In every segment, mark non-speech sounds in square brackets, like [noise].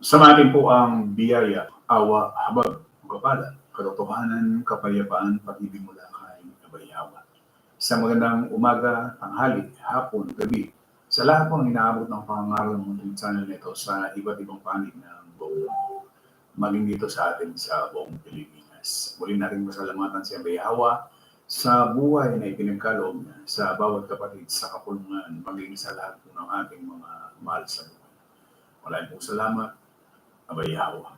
Samatin po ang biyaya, awa, habag, kapala, katotohanan, kapayapaan, pag-ibig mula kay Kabayawa. Isang magandang umaga, tanghali, hapon, gabi, sa lahat po ng inaabot ng pangangaral ng munting channel nito sa iba't ibang panig ng buong mundo, maging dito sa atin sa buong Pilipinas. Muli natin masalamatan si Abayawa sa buhay na ipinagkaloob niya sa bawat kapatid sa kapulungan, maging sa lahat po ng ating mga mahal sa buhay. Maraming pong salamat, Abayawa.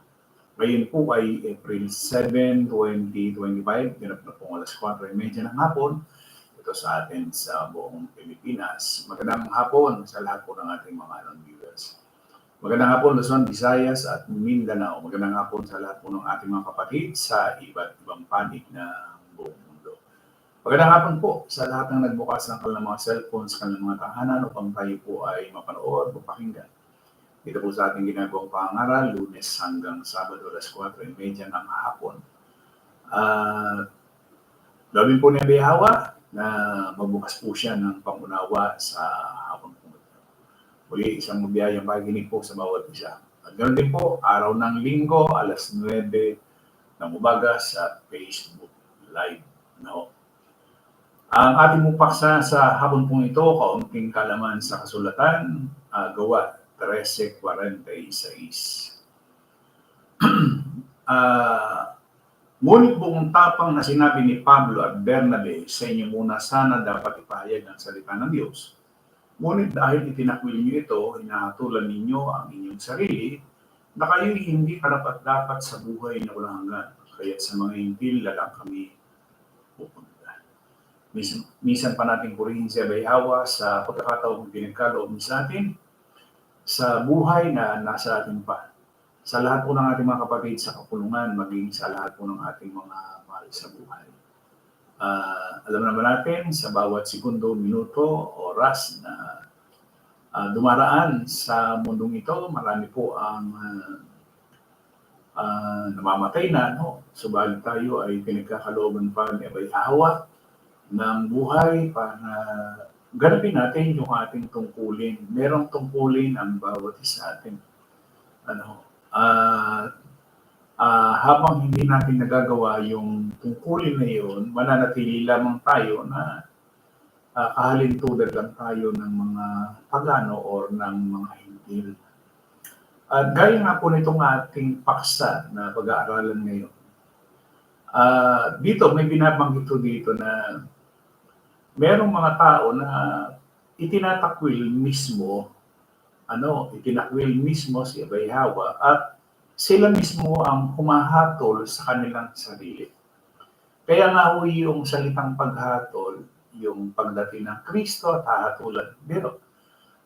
Ngayon po ay April 7, 2025. Ganap na po alas 4.30 ng hapon. Ito sa atin sa buong Pilipinas. Magandang hapon sa lahat po ng ating mga anong viewers. Magandang hapon Luzon, Visayas at Mindanao. Magandang hapon sa lahat po ng ating mga kapatid sa iba't ibang panig ng buong mundo. Magandang hapon po sa lahat ng nagbukas ng kanilang mga cellphones, kanilang mga tahanan upang tayo po ay mapanood o pakinggan. Dito po sa ating ginagawang pangaral, lunes hanggang Sabado, alas 4.30 ng hapon. At gawin po ni Bihawa na magbukas po siya ng pangunawa sa hapon po. Muli, isang mabiyayang pakikinig po sa bawat isa. At ganoon din po, araw ng linggo, alas 9 ng umaga sa Facebook Live. No? Ang ating mupaksa sa hapon pong ito, kaunting kalaman sa kasulatan, ah, gawa 13.46. [clears throat] Ah, ngunit buong tapang na sinabi ni Pablo at Bernabe, sa inyo muna sana dapat ipahayag ang salita ng Diyos. Ngunit dahil itinakwil niyo ito, hinahatulan ninyo ang inyong sarili, na kayo'y hindi karapat-dapat sa buhay na walang hanggan. Kaya't sa mga hintil na lang kami pupunta. Minsan, minsan pa natin purihin si Abayhawa sa pagkakataong pinagkaloob sa atin, sa buhay na nasa atin pa. Sa lahat po ng ating mga kapatid sa kapulungan, maging sa lahat po ng ating mga mahal sa buhay. Ah, alam naman natin, sa bawat segundo, minuto, oras na ah, dumaraan sa mundong ito, marami po ang ah, ah, namamatay na. No? Subalit tayo ay pinagkakalooban pa ni Abay Hawa ng buhay para ganapin natin yung ating tungkulin. Merong tungkulin ang bawat isa atin. Ano, ah ah, habang hindi natin nagagawa yung tungkulin na yun, mananatili lamang tayo na uh, kahalintulad lang tayo ng mga pagano or ng mga hintil. At gaya nga po nitong ating paksa na pag-aaralan ngayon, ah, dito may binabanggit dito na merong mga tao na itinatakwil mismo, ano, itinakwil mismo si Abayhawa at sila mismo ang humahatol sa kanilang sarili. Kaya nga ho yung salitang paghatol, yung pagdating ng Kristo at hahatulan. Pero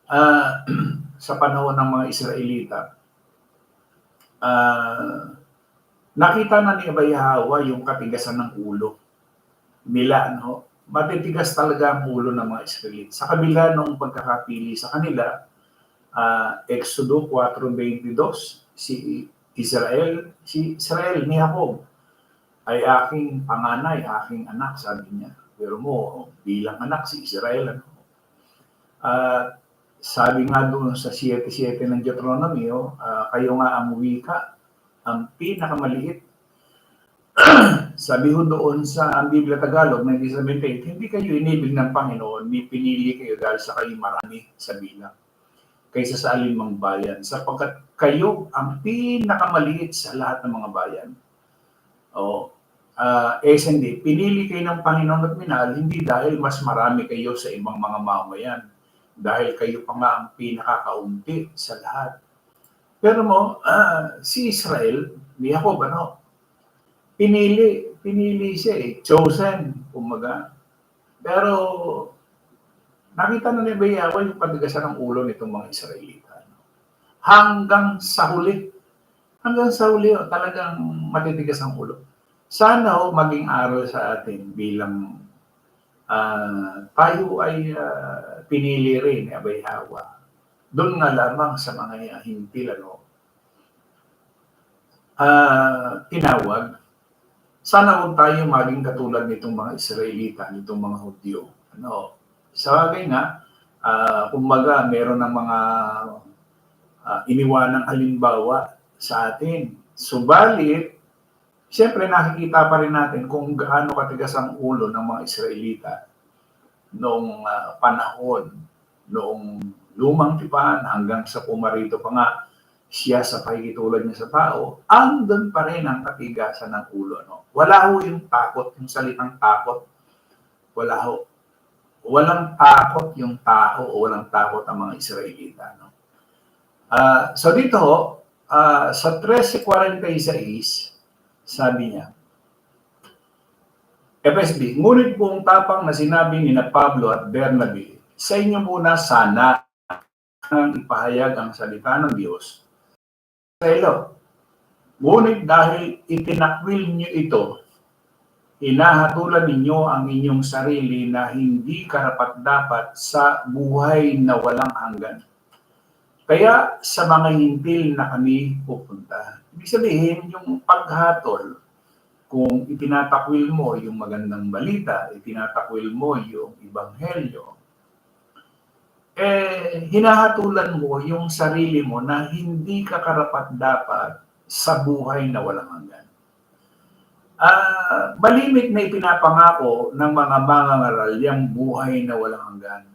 ah, [clears throat] sa panahon ng mga Israelita, ah, nakita na ni Abayhawa yung katigasan ng ulo nila, no? Matitigas talaga ang ulo ng mga Israelita. Sa kabila ng pagkakapili sa kanila, uh, Exodo 4.22, si Israel, si Israel ni Jacob ay aking panganay, aking anak, sabi niya. Pero mo, bilang anak si Israel, ano? Uh, sabi nga doon sa 7.7 ng Deuteronomy, uh, kayo nga ang wika, ang pinakamaliit sabi ho doon sa ang Biblia Tagalog 1978, hindi kayo inibig ng Panginoon, ni pinili kayo dahil sa kayo marami sa bilang kaysa sa alinmang bayan sapagkat kayo ang pinakamaliit sa lahat ng mga bayan. O, uh, eh hindi, pinili kayo ng Panginoon at minahal hindi dahil mas marami kayo sa ibang mga mamayan, dahil kayo pa nga ang pinakakaunti sa lahat. Pero mo, uh, si Israel, ni Jacob, ano, pinili, pinili siya eh, chosen, kumaga. Pero nakita na ni Bayawa yung pagdagasan ng ulo nitong mga Israelita. Hanggang sa huli, hanggang sa huli, oh, talagang matitigas ang ulo. Sana oh, maging aral sa atin bilang uh, tayo ay uh, pinili rin ni Abay. Doon nga lamang sa mga hintil, ano, uh, tinawag sana huwag tayo maging katulad nitong mga Israelita, nitong mga Hudyo. Ano, sa bagay nga, uh, kumbaga, meron ng mga ah, iniwanang halimbawa sa atin. Subalit, siyempre nakikita pa rin natin kung gaano katigas ang ulo ng mga Israelita noong ah, panahon, noong lumang tipan hanggang sa pumarito pa nga siya sa pakikitulad niya sa tao, andun pa rin ang katigasan ng ulo. No? Wala ho yung takot, yung salitang takot. Wala ho. Walang takot yung tao o walang takot ang mga Israelita. No? Ah, so dito ho, ah, sa 13.46, sabi niya, FSB, ngunit kung tapang na sinabi ni na Pablo at Bernabe, sa inyo muna sana ang ipahayag ang salita ng Diyos sa ilo. Ngunit dahil itinakwil niyo ito, hinahatulan ninyo ang inyong sarili na hindi karapat-dapat sa buhay na walang hanggan. Kaya sa mga hintil na kami pupunta. Ibig sabihin, yung paghatol, kung itinatakwil mo yung magandang balita, itinatakwil mo yung ibanghelyo, eh, hinahatulan mo yung sarili mo na hindi ka karapat-dapat sa buhay na walang hanggan. Ah, malimit na ipinapangako ng mga mangangaral yung buhay na walang hanggan.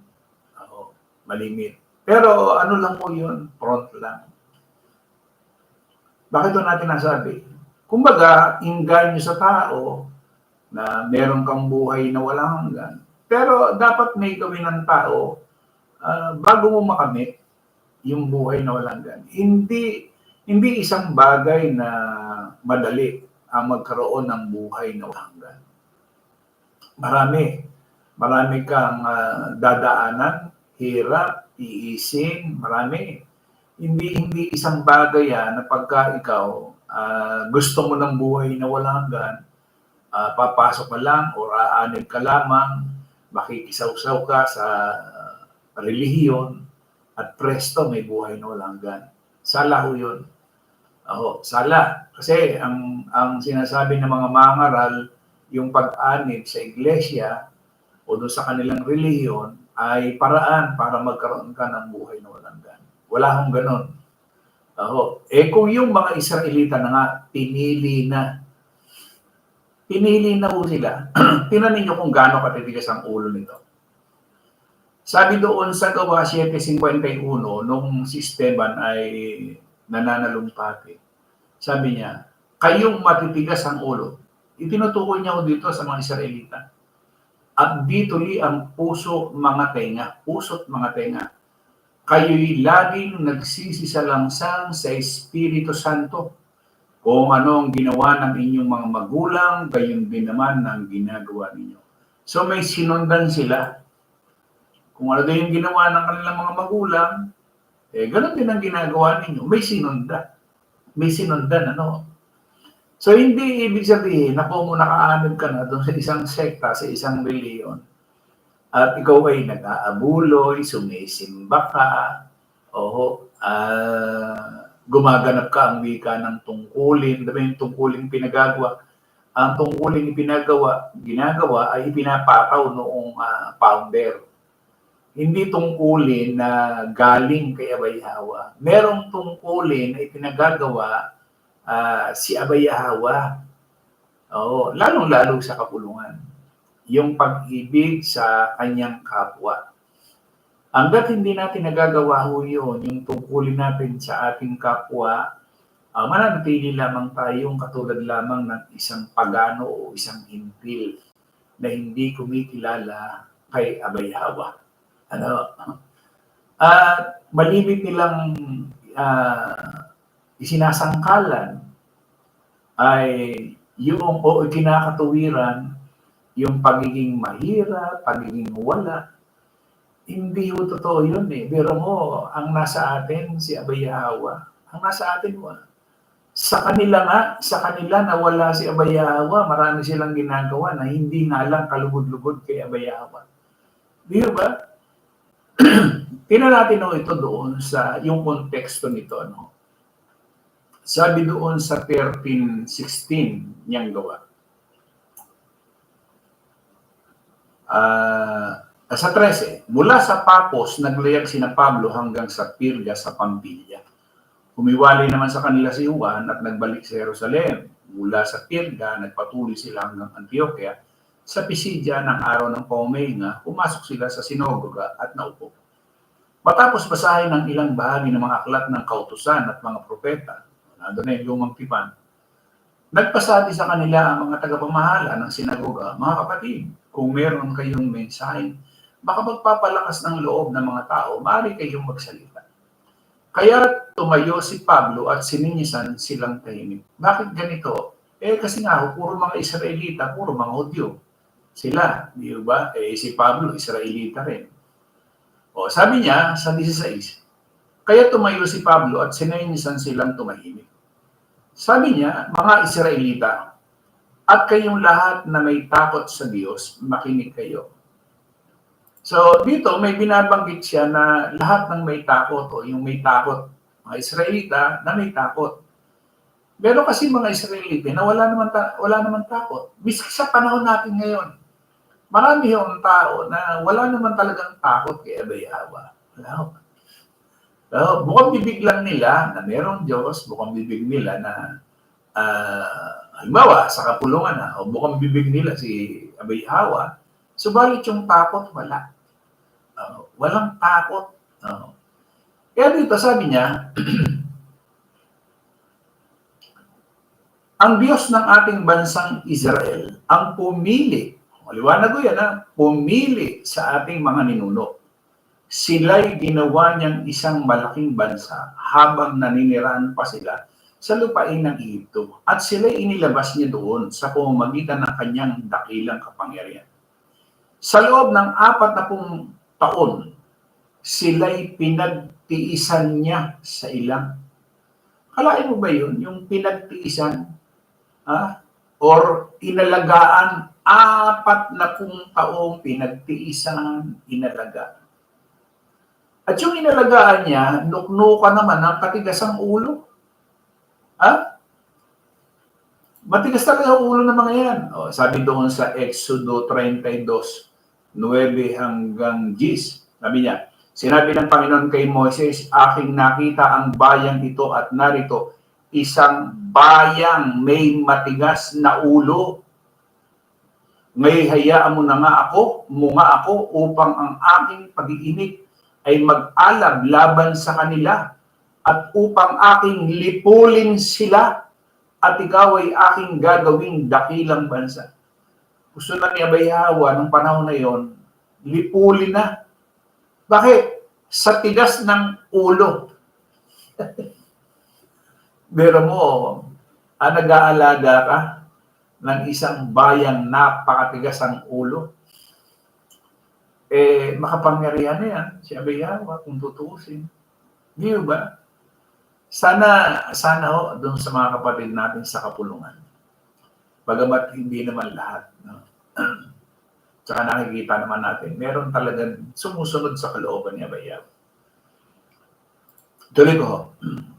Ako, malimit. Pero ano lang po yun? Front lang. Bakit ito natin nasabi? Kumbaga, inggan nyo sa tao na meron kang buhay na walang hanggan. Pero dapat may gawin ng tao ah, bago mo makamit yung buhay na walang hanggan. Hindi hindi isang bagay na madali ang magkaroon ng buhay na walang hanggan. Marami. Marami kang ah, dadaanan, hirap, iisin, marami. Hindi hindi isang bagay yan na pagka ikaw ah, gusto mo ng buhay na walang hanggan, ah, papasok ka lang o aanib ka lamang, makikisaw-saw ka sa relihiyon at presto may buhay na walang hanggan. Sala ho yun. Ako, sala. Kasi ang, ang sinasabi ng mga mangaral, yung pag-anib sa iglesia o doon sa kanilang relihiyon ay paraan para magkaroon ka ng buhay na walang hanggan. Wala hong ganon. Ako, eh kung yung mga Israelita na nga, pinili na, pinili na po sila, [clears throat] tinan ninyo kung gaano katitigas ang ulo nito. Sabi doon sa gawa 751, nung si Esteban ay nananalumpati, sabi niya, kayong matitigas ang ulo. Itinutukoy niya ko dito sa mga Israelita. At dito li ang puso mga tenga, puso't mga tenga. Kayo'y laging nagsisisalangsang sa Espiritu Santo. Kung ano ang ginawa ng inyong mga magulang, gayon din naman ang ginagawa ninyo. So may sinundan sila kung ano din yung ginawa ng kanilang mga magulang, eh, ganun din ang ginagawa ninyo. May sinunda. May sinundan, ano? So, hindi ibig sabihin na kung nakaanod ka na doon sa isang sekta, sa isang reliyon, at ikaw ay nag-aabuloy, sumisimba ka, o ah, gumaganap ka ang wika ng tungkulin, diba yung tungkulin pinagagawa, ang tungkulin ipinagawa, ginagawa ay ipinapataw noong ah, founder hindi tungkulin na galing kay Abay Hawa. Merong tungkulin na ipinagagawa ah, si Abay Hawa. Oo, lalong-lalo sa kapulungan. Yung pag-ibig sa kanyang kapwa. Hanggat hindi natin nagagawa ho yun, yung tungkulin natin sa ating kapwa, uh, mananatili lamang tayong katulad lamang ng isang pagano o isang hintil na hindi kumikilala kay Abay Hawa ano, at malimit nilang ah, isinasangkalan ay yung o kinakatuwiran yung pagiging mahirap, pagiging wala. Hindi ho totoo yun eh. Pero mo, ang nasa atin, si Abayahawa, ang nasa atin mo, sa kanila nga, sa kanila na wala si Abayahawa, marami silang ginagawa na hindi nga lang kalugod-lugod kay Abayahawa. Di ba? Tingnan natin no, ito doon sa yung konteksto nito. No? Sabi doon sa 13.16 niyang gawa. Ah, sa 13, mula sa Papos, naglayag sina Pablo hanggang sa Pirga sa Pampilya. Humiwalay naman sa kanila si Juan at nagbalik sa Jerusalem. Mula sa Pirga, nagpatuloy sila hanggang Antioquia. Sa Pisidia ng araw ng Paumainga, pumasok sila sa sinagoga at naupo. Matapos basahin ng ilang bahagi ng mga aklat ng kautusan at mga propeta, nandun na yung lumang tipan, nagpasabi sa kanila ang mga tagapamahala ng sinagoga, mga kapatid, kung meron kayong mensahe, baka magpapalakas ng loob ng mga tao, maaari kayong magsalita. Kaya tumayo si Pablo at sininisan silang tahimik. Bakit ganito? Eh kasi nga, puro mga Israelita, puro mga Hudyo. Sila, di ba? Eh si Pablo, Israelita rin. O, sabi niya sa 16, kaya tumayo si Pablo at sininisan silang tumahimik. Sabi niya, mga Israelita, at kayong lahat na may takot sa Diyos, makinig kayo. So, dito may binabanggit siya na lahat ng may takot o yung may takot, mga Israelita na may takot. Pero kasi mga Israelita na wala naman, ta- wala naman takot. Miski sa panahon natin ngayon, marami yung tao na wala naman talagang takot kay Abay Awa. Wala. So, bukang bibig lang nila na merong Diyos, bukang bibig nila na ah, halimbawa sa kapulungan na, o bukang bibig nila si Abay Hawa, subalit yung takot, wala. Ah, walang takot. Ah. kaya dito sabi niya, [clears throat] ang Diyos ng ating bansang Israel ang pumili, maliwanag ko yan ha, pumili sa ating mga ninuno. Sila'y ginawa niyang isang malaking bansa habang naninirahan pa sila sa lupain ng Egypto at sila'y inilabas niya doon sa pamamagitan ng kanyang dakilang kapangyarihan. Sa loob ng apat na pung taon, sila'y pinagtiisan niya sa ilang. Kalain mo ba yun? Yung pinagtiisan, ha? or inalagaan, apat na pung taong pinagtiisan, inalagaan. At yung inalagaan niya, nuknuka naman ng katigasang ulo. Ha? Matigas talaga ang ulo ng mga yan. O, sabi doon sa Exodo 32, 9 hanggang 10. Sabi niya, sinabi ng Panginoon kay Moses, aking nakita ang bayang ito at narito, isang bayang may matigas na ulo. Ngayon hayaan mo na nga ako, munga ako upang ang aking pag-iinit ay mag-alab laban sa kanila at upang aking lipulin sila at ikaw ay aking gagawing dakilang bansa. Gusto na ni Abay Hawa ng panahon na yon, lipulin na. Bakit? Sa tigas ng ulo. [laughs] Pero mo, ah, nag-aalaga ka ng isang bayang napakatigas ang ulo, eh, makapangyarihan na yan, si Abayawa, kung tutuusin. Di ba? Sana, sana ho, doon sa mga kapatid natin sa kapulungan. Bagamat hindi naman lahat. No? [clears throat] Tsaka nakikita naman natin, meron talagang sumusunod sa kalooban ni Abayawa. Tuloy ko ho. [clears throat]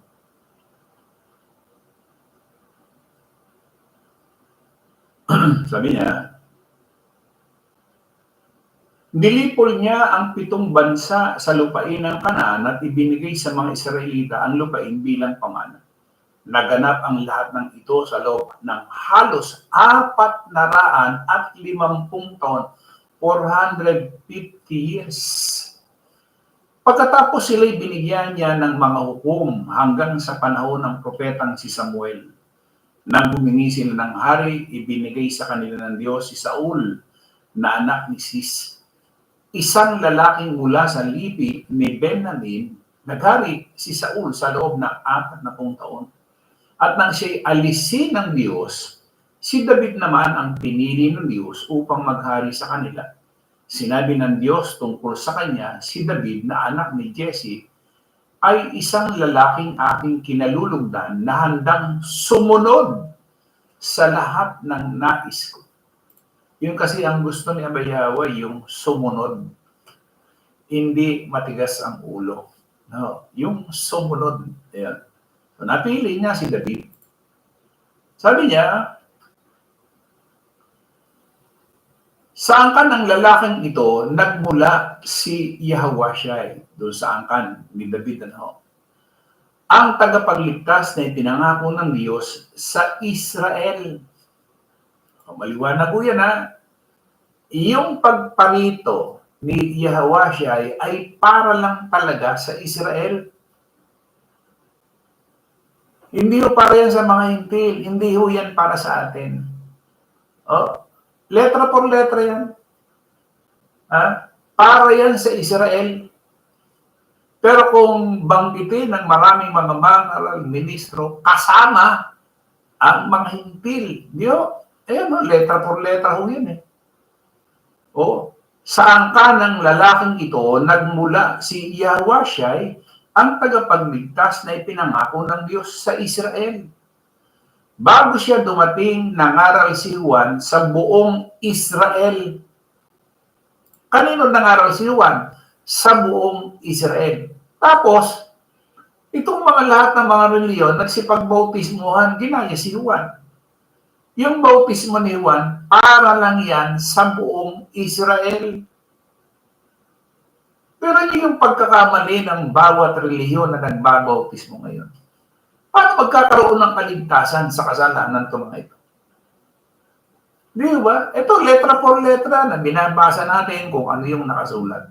[clears throat] Sabi niya, Nilipol niya ang pitong bansa sa lupain ng Kanaan at ibinigay sa mga Israelita ang lupain bilang pamana. Naganap ang lahat ng ito sa loob ng halos apat na raan at limampung taon, 450 years. Pagkatapos sila'y binigyan niya ng mga hukom hanggang sa panahon ng propetang si Samuel. Nang humingi sila ng hari, ibinigay sa kanila ng Diyos si Saul na anak ni Sis isang lalaking mula sa lipi ni Benjamin, naghari si Saul sa loob ng apat na pung taon. At nang siya'y alisin ng Diyos, si David naman ang pinili ng Diyos upang maghari sa kanila. Sinabi ng Diyos tungkol sa kanya, si David na anak ni Jesse, ay isang lalaking aking kinalulugdan na handang sumunod sa lahat ng nais ko. Yung kasi ang gusto ni Abayawa, yung sumunod. Hindi matigas ang ulo. No, yung sumunod. Ayan. So, napili niya si David. Sabi niya, sa angkan ng lalaking ito, nagmula si Yahweh doon sa angkan ni David. Ano? ang tagapagligtas na ipinangako ng Diyos sa Israel. Maliwanag po yan ha. Yung pagparito ni Yahweh ay para lang talaga sa Israel. Hindi ho para yan sa mga hintil. Hindi ho yan para sa atin. O, letra por letra yan. Ha? Para yan sa Israel. Pero kung banggitin ng maraming mga mangaral, ministro, kasama ang mga hintil. Di ho? Eh, no, letra por letra ho yan eh. O, sa angka ng lalaking ito, nagmula si Yahweh ang tagapagligtas na ipinangako ng Diyos sa Israel. Bago siya dumating, nangaral si Juan sa buong Israel. Kanino nangaral si Juan? Sa buong Israel. Tapos, itong mga lahat ng mga reliyon, nagsipagbautismuhan, ginaya si Juan. Yung bautismo ni Juan, para lang yan sa buong Israel. Pero yun yung pagkakamali ng bawat reliyon na nagbabautismo ngayon. Paano magkakaroon ng kaligtasan sa kasalanan ng mga ito? Di ba? Ito, letra por letra na binabasa natin kung ano yung nakasulat.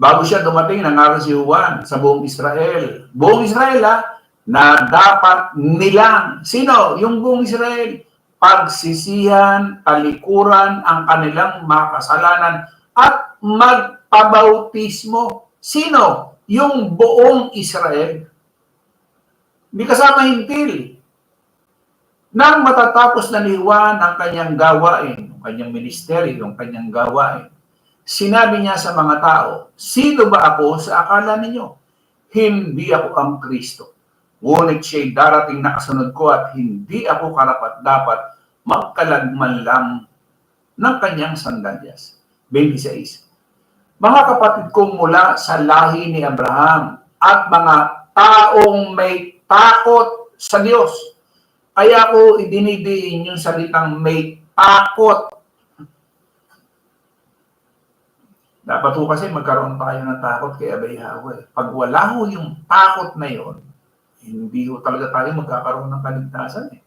Bago siya dumating, nangaral si Juan sa buong Israel. Buong Israel, ha? Na dapat nilang, sino? Yung buong Israel. Pagsisihan, talikuran ang kanilang mga kasalanan at magpabautismo. Sino? Yung buong Israel. Hindi kasama hintil. Nang matatapos na Juan ang kanyang gawain, ang kanyang ministeryo, ang kanyang gawain, sinabi niya sa mga tao, Sino ba ako sa akala ninyo? Hindi ako ang Kristo. Ngunit siya'y darating na kasunod ko at hindi ako karapat dapat magkalagman lang ng kanyang sandalyas. 26. Mga kapatid kong mula sa lahi ni Abraham at mga taong may takot sa Diyos. Kaya ko idinidiin yung salitang may takot Dapat ho kasi magkaroon tayo ng takot kay Abay Yahweh. Pag wala ho yung takot na yon, hindi ho talaga tayo magkakaroon ng kaligtasan eh.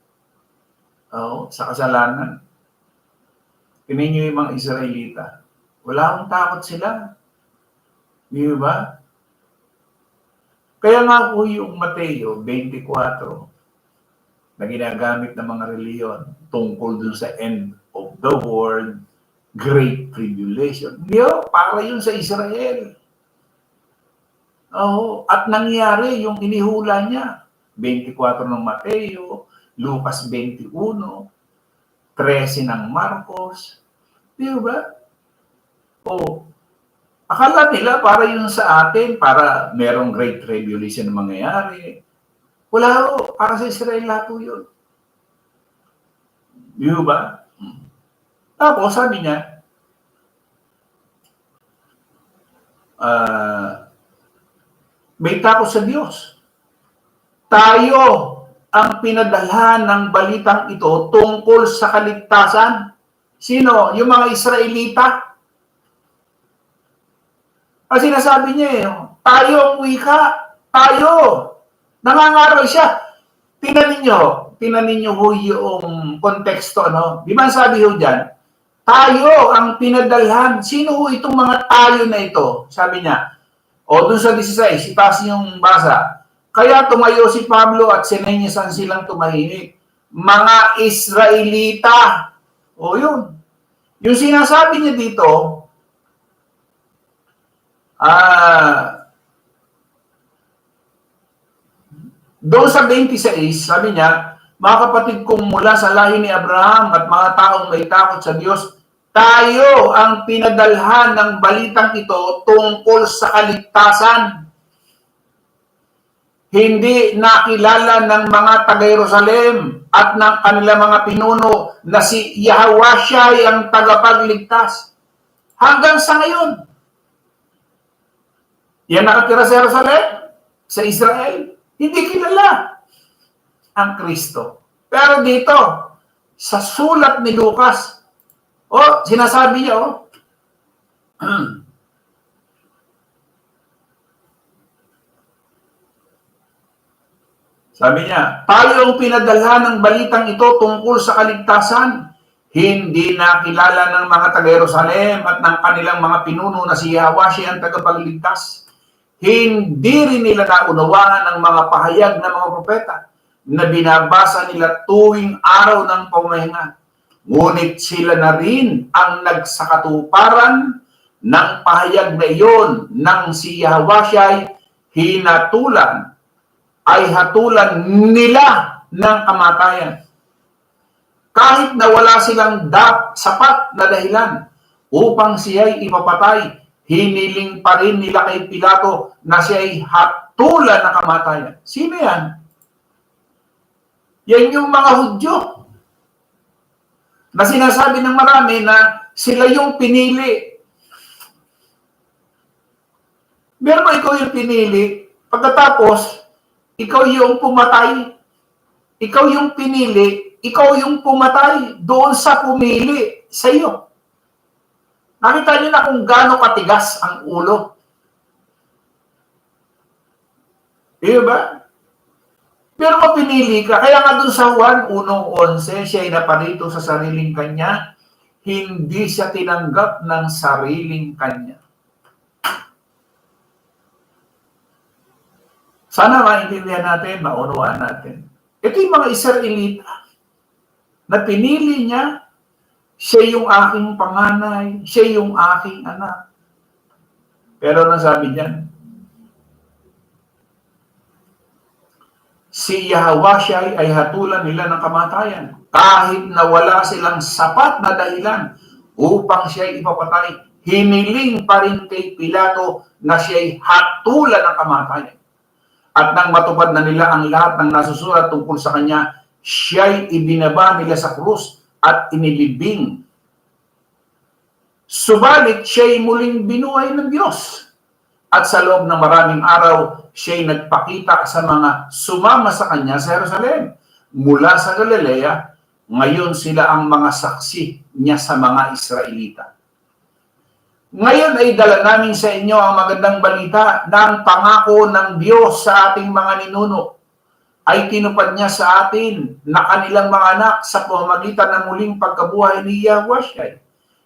Oo, sa kasalanan. Tingnan yung mga Israelita. Wala akong takot sila. Di ba? Kaya nga po yung Mateo 24 na ginagamit ng mga reliyon tungkol dun sa end of the world, Great Tribulation. Yo, para yun sa Israel. Oo, at nangyari yung inihula niya. 24 ng Mateo, Lucas 21, 13 ng Marcos. Di ba? O, akala nila para yun sa atin, para merong Great Tribulation na mangyayari. Wala ho, para sa Israel lahat ho yun. Di ba? Tapos sabi niya, ah, may takot sa Diyos. Tayo ang pinadalhan ng balitang ito tungkol sa kaligtasan. Sino? Yung mga Israelita. Ang sinasabi niya eh, tayo ang wika, tayo. Nangangaral siya. Tingnan ninyo, tingnan ninyo ho yung konteksto, no? Di ba sabi ho dyan, tayo ang pinadalhan. Sino ho itong mga tayo na ito? Sabi niya. O dun sa 16, itaas yung basa. Kaya tumayo si Pablo at sinenyasan silang tumahimik. Mga Israelita. O yun. Yung sinasabi niya dito, ah, doon sa 26, sabi niya, mga kapatid kong mula sa lahi ni Abraham at mga taong may takot sa Diyos, tayo ang pinadalhan ng balitang ito tungkol sa kaligtasan. Hindi nakilala ng mga taga-Jerusalem at ng kanilang mga pinuno na si Yahweh siya ang tagapagligtas. Hanggang sa ngayon. Yan nakatira sa Jerusalem, sa Israel, hindi kilala ang Kristo. Pero dito, sa sulat ni Lucas, o oh, sinasabi niya, oh, [clears throat] Sabi niya, tayo ang pinadala ng balitang ito tungkol sa kaligtasan. Hindi nakilala ng mga taga-Jerusalem at ng kanilang mga pinuno na si Yahweh ang tagapagligtas hindi rin nila naunawaan ang mga pahayag ng mga propeta na binabasa nila tuwing araw ng pamahinga. Ngunit sila na rin ang nagsakatuparan ng pahayag na iyon nang si Yahweh ay hinatulan ay hatulan nila ng kamatayan. Kahit na wala silang dap, sapat na dahilan upang siya'y ipapatay, hiniling pa rin nila kay Pilato na siya'y hatulan ng kamatayan. Sino yan? Yan yung mga Hudyo na sinasabi ng marami na sila yung pinili. Pero ikaw yung pinili, pagkatapos, ikaw yung pumatay. Ikaw yung pinili. Ikaw yung pumatay doon sa pumili sa iyo. Nakita niyo na kung gaano katigas ang ulo. Di ba? Pero kung pinili ka, kaya nga doon sa Juan 1.11, siya ay naparito sa sariling kanya, hindi siya tinanggap ng sariling kanya. Sana maintindihan natin, maunawaan natin. Ito yung mga Israelita na pinili niya, siya yung aking panganay, siya yung aking anak. Pero ano sabi niyan? Si siya ay hatulan nila ng kamatayan kahit na wala silang sapat na dahilan upang siya ay ipapatay. Hiniling pa rin kay Pilato na siya ay hatulan ng kamatayan. At nang matupad na nila ang lahat ng nasusulat tungkol sa kanya, siya'y ibinaba nila sa krus at inilibing. Subalit siya'y muling binuhay ng Diyos. At sa loob ng maraming araw, siya'y nagpakita sa mga sumama sa kanya sa Jerusalem. Mula sa Galilea, ngayon sila ang mga saksi niya sa mga Israelita. Ngayon ay dala namin sa inyo ang magandang balita na ang pangako ng Diyos sa ating mga ninuno ay tinupad niya sa atin na kanilang mga anak sa pamamagitan ng muling pagkabuhay ni Yahweh siya.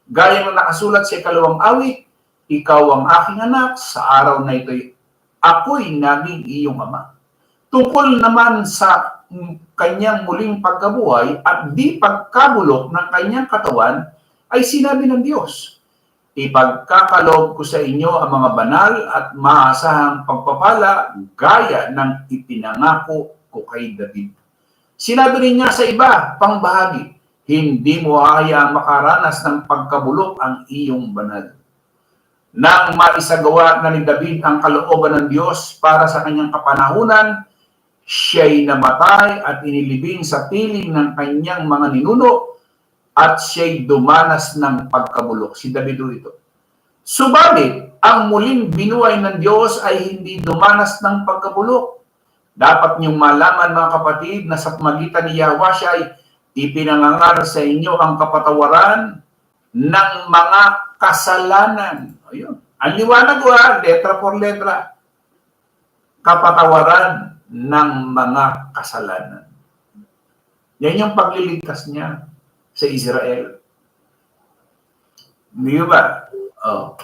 Gaya ng nakasulat sa ikalawang awit, ikaw ang aking anak, sa araw na ito'y ako'y naging iyong ama. Tungkol naman sa kanyang muling pagkabuhay at di pagkabulok ng kanyang katawan, ay sinabi ng Diyos, ipagkakaloob ko sa inyo ang mga banal at maasahang pagpapala gaya ng ipinangako ko kay David. Sinabi rin niya sa iba, pangbahagi, hindi mo hayaang makaranas ng pagkabulok ang iyong banal. Nang maisagawa na ni David ang kalooban ng Diyos para sa kanyang kapanahunan, siya'y namatay at inilibing sa piling ng kanyang mga ninuno at siya'y dumanas ng pagkabulok. Si Davido ito. Subalit, ang muling binuhay ng Diyos ay hindi dumanas ng pagkabulok. Dapat niyong malaman mga kapatid na sa pamagitan ni Yahweh siya ay ipinangangar sa inyo ang kapatawaran ng mga kasalanan. Ayun. Ang liwanag ko ha, letra por letra. Kapatawaran ng mga kasalanan. Yan yung pagliligtas niya sa Israel. Di ba? Oh.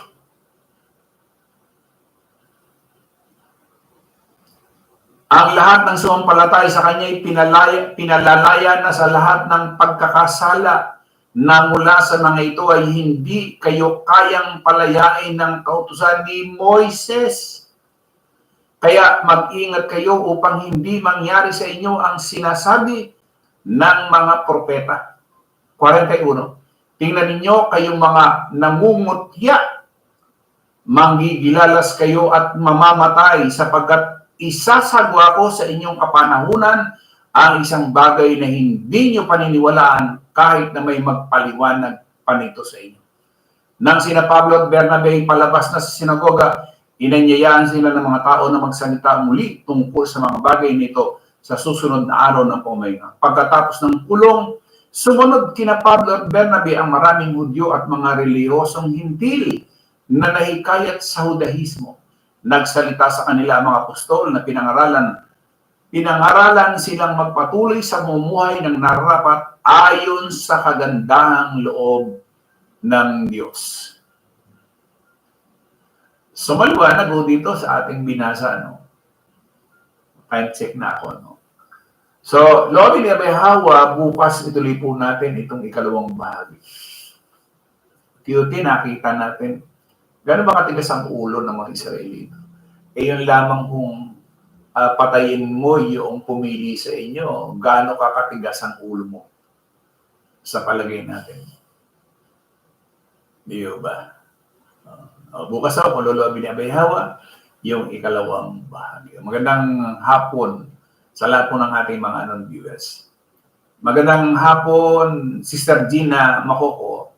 Ang lahat ng sumampalatay sa kanya ay pinalaya, pinalalaya na sa lahat ng pagkakasala na mula sa mga ito ay hindi kayo kayang palayain ng kautusan ni Moises. Kaya mag-ingat kayo upang hindi mangyari sa inyo ang sinasabi ng mga propeta. 41. Tingnan ninyo kayong mga namumutya, manggigilalas kayo at mamamatay sapagkat isasagwa ko sa inyong kapanahunan ang isang bagay na hindi nyo paniniwalaan kahit na may magpaliwanag pa nito sa inyo. Nang sina Pablo at Bernabe palabas na sa sinagoga, inanyayaan sila ng mga tao na magsalita muli tungkol sa mga bagay nito sa susunod na araw ng pumahinga. Pagkatapos ng kulong, sumunod kina Pablo at Bernabe ang maraming Hudyo at mga reliyosong hintil na nahikayat sa Hudahismo nagsalita sa kanila ang mga apostol na pinangaralan pinangaralan silang magpatuloy sa mumuhay ng narapat ayon sa kagandahang loob ng Diyos. So maliwanag ho dito sa ating binasa, no? Time check na ako, no? So, Lord ni Abay Hawa, bukas ituloy po natin itong ikalawang bahagi. Tiyuti, nakita natin, gano'n ba katigas ang ulo ng mga Israelita? Eh, yun lamang kung ah, patayin mo yung pumili sa inyo, gaano kakatigas ang ulo mo sa palagay natin. Di ba? Uh, bukas ako, kung luluabin ni Abay Hawa, yung ikalawang bahagi. Magandang hapon sa lahat po ng ating mga anong viewers. Magandang hapon, Sister Gina Makoko,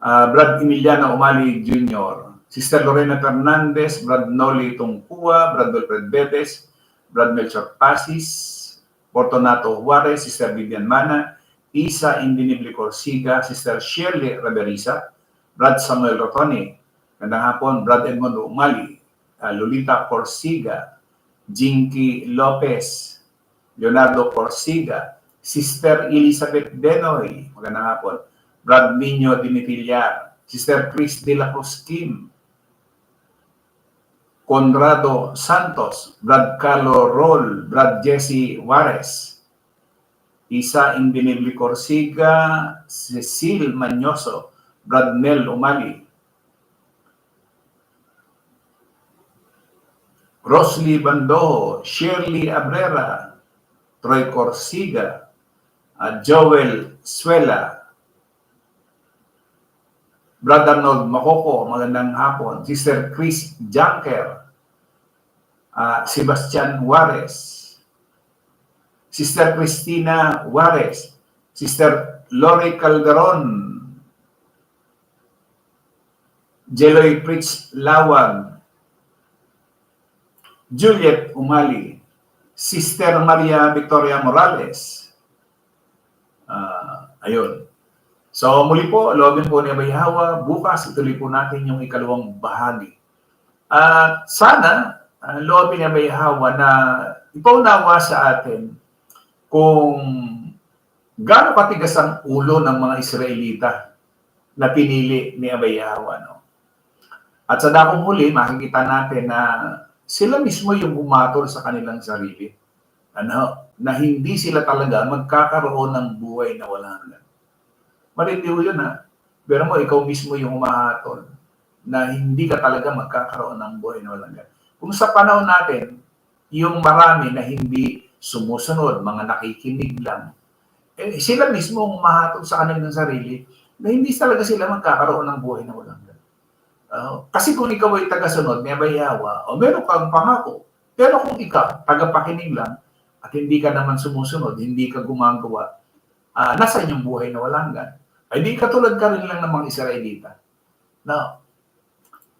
ah, Brad Emiliano Umali Jr., Sister Lorena Fernandez, Brad Noli Tungkua, Brad Wilfred Betes, Brad Melchor Pasis, Fortunato Juarez, Sister Vivian Mana, Isa Indinibli Corsiga, Sister Shirley Raberisa, Brad Samuel Rotoni, Magandang hapon, Brad Edmundo Umali, ah, Lolita Corsiga, Jinky Lopez, Leonardo Corsiga, Sister Elizabeth Denoy, magandang hapon, Brad Minyo Dimitillar, Sister Chris De La Cruz Kim, Conrado Santos, Brad Carlo Roll, Brad Jesse Juarez, Isa Indinibli Corsiga, Cecil Manyoso, Brad Mel Umali, Rosly Bandojo, Shirley Abrera, Troy Corsiga, uh, Joel Suela, Brad Arnold Makoko, magandang hapon, Sister Chris Junker, uh, Sebastian Juarez, Sister Cristina Juarez, Sister Lori Calderon, Jeloy Pritz Lawag, Juliet Umali, Sister Maria Victoria Morales. Ah, ayun. So muli po, loobin po ni Abay Hawa, bukas ituloy po natin yung ikalawang bahagi. At sana, uh, loobin ni Abay Hawa na ipaunawa sa atin kung gaano katigas ang ulo ng mga Israelita na pinili ni Abay Hawa. No? At sa dakong huli, makikita natin na sila mismo yung umatol sa kanilang sarili. Ano, na hindi sila talaga magkakaroon ng buhay na wala hanggan. Marindi ho yun ha. Pero mo, ikaw mismo yung umahatol na hindi ka talaga magkakaroon ng buhay na walang hanggan. Kung sa panahon natin, yung marami na hindi sumusunod, mga nakikinig lang, eh, sila mismo ang umahatol sa kanilang sarili na hindi talaga sila magkakaroon ng buhay na walang hanggan. Uh, kasi kung ikaw ay tagasunod, may bayawa, o meron kang pangako. Pero kung ikaw, tagapakinig lang, at hindi ka naman sumusunod, hindi ka gumagawa, uh, nasa inyong buhay na walang gan. Ay di katulad ka rin lang ng mga Israelita. Now,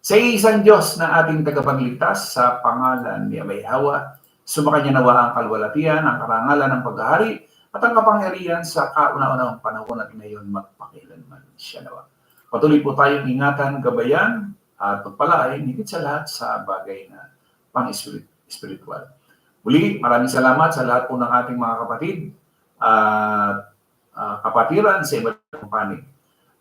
sa isang Diyos na ating tagapagligtas sa pangalan ni Abay Hawa, sumakanya nawa ang kalwalatian, ang karangalan ng paghahari, at ang kapangyarihan sa kauna-unang panahon at ngayon magpakilanman siya nawa. Patuloy po tayong ingatan, gabayan, at pagpalain, higit sa lahat sa bagay na pang-spiritual. Muli, maraming salamat sa lahat po ng ating mga kapatid at uh, kapatiran sa iba't panig.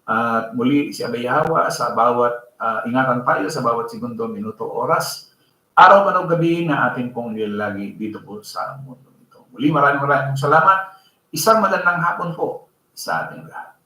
At muli, si Abay Hawa sa bawat, uh, ingatan tayo sa bawat segundo, minuto, oras, araw man o gabi na ating pong nilalagi dito po sa mundo ito. Muli, maraming maraming salamat. Isang magandang hapon po sa ating lahat.